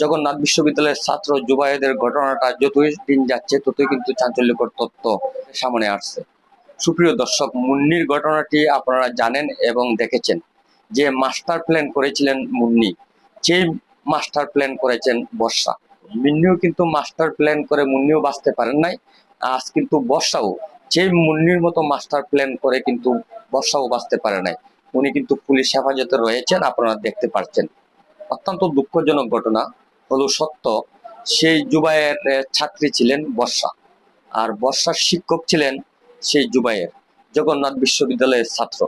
জগন্নাথ বিশ্ববিদ্যালয়ের ছাত্র যুবায়েদের ঘটনাটা যতই দিন যাচ্ছে, ততই কিন্তু চাঞ্চল্যকর তথ্য সামনে আসছে। সুপ্রিয় দর্শক, মুন্নির ঘটনাটি আপনারা জানেন এবং দেখেছেন যে মাস্টার প্ল্যান করেছিলেন মুন্নি। যে মাস্টার প্ল্যান করেছেন বর্ষা। মিন্নিও কিন্তু মাস্টার প্ল্যান করে মুন্নিও বাঁচতে পারেন নাই, আজ কিন্তু বর্ষাও। যে মুন্নির মতো মাস্টার প্ল্যান করে কিন্তু বর্ষাও বাঁচতে পারে নাই। উনি কিন্তু পুলিশ হেফাজতে রয়েছেন, আপনারা দেখতে পাচ্ছেন অত্যন্ত দুঃখজনক ঘটনা। হলো সত্য। সেই জুবাইয়ের ছাত্রী ছিলেন বর্ষা। আর বর্ষার শিক্ষক ছিলেন সেই জুবাইয়ের জগন্নাথ বিশ্ববিদ্যালয়ের ছাত্র।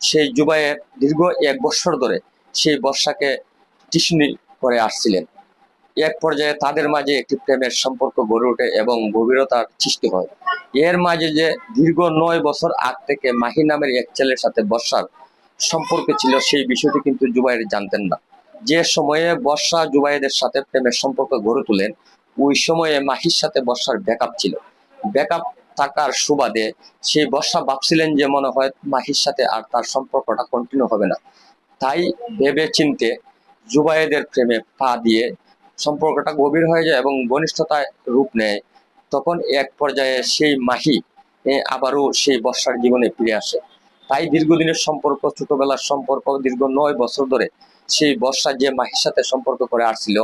সেই জুবাইয়ের দীর্ঘ এক বছর ধরে সেই বর্ষাকে টিউশনি করে আসছিলেন। এক পর্যায়ে তাদের মাঝে একটি প্রেমের সম্পর্ক গড়ে ওঠে এবং গভীরতার সৃষ্টি হয়। এর মাঝে যে দীর্ঘ নয় বছর আগ থেকে মাহি নামের এক ছেলের সাথে বর্ষার সম্পর্ক ছিল, সেই বিষয়টি কিন্তু জুবাইর জানতেন না। যে সময়ে বর্ষা জুবাইদের সাথে প্রেমের সম্পর্ক গড়ে তোলেন ওই সময়ে মাহির সাথে বর্ষার ব্যাকআপ ছিল। ব্যাকআপ থাকার সুবাদে সেই বর্ষা ভাবছিলেন যে মনে হয় মাহির সাথে আর তার সম্পর্কটা কন্টিনিউ হবে না। তাই ভেবে চিনতে জুবাইদের প্রেমে পা দিয়ে সম্পর্কটা গভীর হয়ে যায় এবং ঘনিষ্ঠতায় রূপ নেয়। তখন এক পর্যায়ে সেই মাহি আবারও সেই বর্ষার জীবনে ফিরে আসে। তাই দীর্ঘদিনের সম্পর্ক, ছোটবেলার সম্পর্ক দীর্ঘ নয় বছর ধরে সেই বর্ষা যে মাহির সাথে সম্পর্ক করে আসছিল,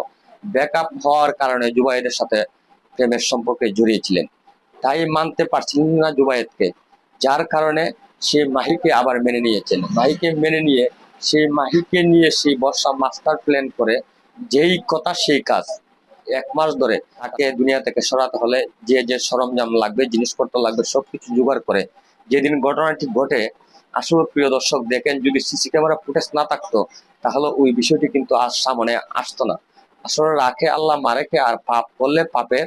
ব্যাকআপ হওয়ার কারণে জুবাইদের সাথে প্রেমের সম্পর্কে জড়িয়েছিলেন। তাই মানতে পারছিলেন না জুবায়েদকে, যার কারণে সে মাহিকে আবার মেনে নিয়েছেন। মাহিকে মেনে নিয়ে সেই মাহিকে নিয়ে সেই বর্ষা মাস্টার প্ল্যান করে যেই কথা সেই কাজ। এক মাস ধরে তাকে দুনিয়া থেকে সরাতে হলে যে যে সরঞ্জাম লাগবে, জিনিসপত্র লাগবে, সবকিছু জোগাড় করে যেদিন ঘটনাটি ঘটে আসলে প্রিয় দর্শক দেখেন যদি সিসি ক্যামেরা ফুটেজ না থাকতো তাহলে ওই বিষয়টি কিন্তু আজ সামনে আসতো না। আসলে রাখে আল্লাহ মারেকে আর পাপ করলে পাপের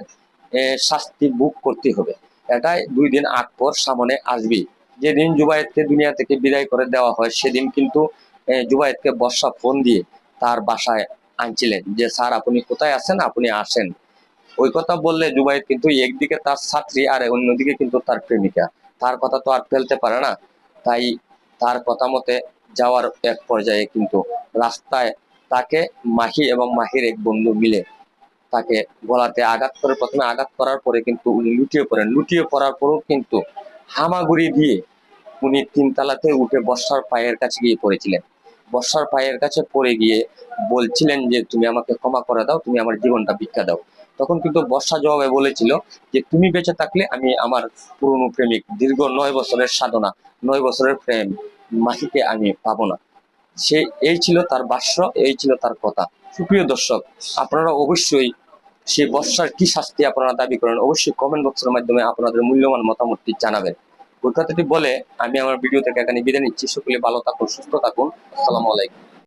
শাস্তি বুক করতে হবে। এটাই দুই দিন আগ পর সামনে আসবি যেদিন জুবায়েদকে দুনিয়া থেকে বিদায় করে দেওয়া হয় সেদিন কিন্তু এ, জুবায়েদকে বর্ষা ফোন দিয়ে তার বাসায় আনছিলেন যে স্যার আপনি কোথায় আছেন? আপনি আসেন। ওই কথা বললে জুবাইদ কিন্তু একদিকে তার ছাত্রী আর অন্যদিকে কিন্তু তার প্রেমিকা। তার কথা তো আর ফেলতে পারে না। তাই তার কথা মতে যাওয়ার এক পর্যায়ে কিন্তু রাস্তায় তাকে মাহি এবং মাহির এক বন্ধু মিলে তাকে গলাতে আঘাত করে, প্রথমে আঘাত করার পরে কিন্তু উনি লুটিয়ে পড়েন। লুটিয়ে পড়ার পরেও কিন্তু হামাগুড়ি দিয়ে উনি তিনতলাতে উঠে বর্ষার পায়ের কাছে গিয়ে পড়েছিলেন। বর্ষার পায়ের কাছে পড়ে গিয়ে বলছিলেন যে, তুমি আমাকে ক্ষমা করে দাও, তুমি আমার জীবনটা ভিক্ষা দাও। তখন কিন্তু বর্ষা জবাবে বলেছিল যে, তুমি বেঁচে থাকলে আমি আমার পুরনো প্রেমিক, দীর্ঘ নয় বছরের সাধনা, নয় বছরের প্রেম মাহিকে আমি পাবো না। সে, এই ছিল তার বাস্য এই ছিল তার কথা। সুপ্রিয় দর্শক, আপনারা অবশ্যই সেই বর্ষার কি শাস্তি আপনারা দাবি করেন, অবশ্যই কমেন্ট বক্সের মাধ্যমে আপনাদের মূল্যবান মতামতটি জানাবেন। কথাটি বলে, আমি আমার ভিডিও থেকে এখানে বিদায় নিচ্ছি। সকলে ভালো থাকুন, সুস্থ থাকুন। আসসালামু আলাইকুম।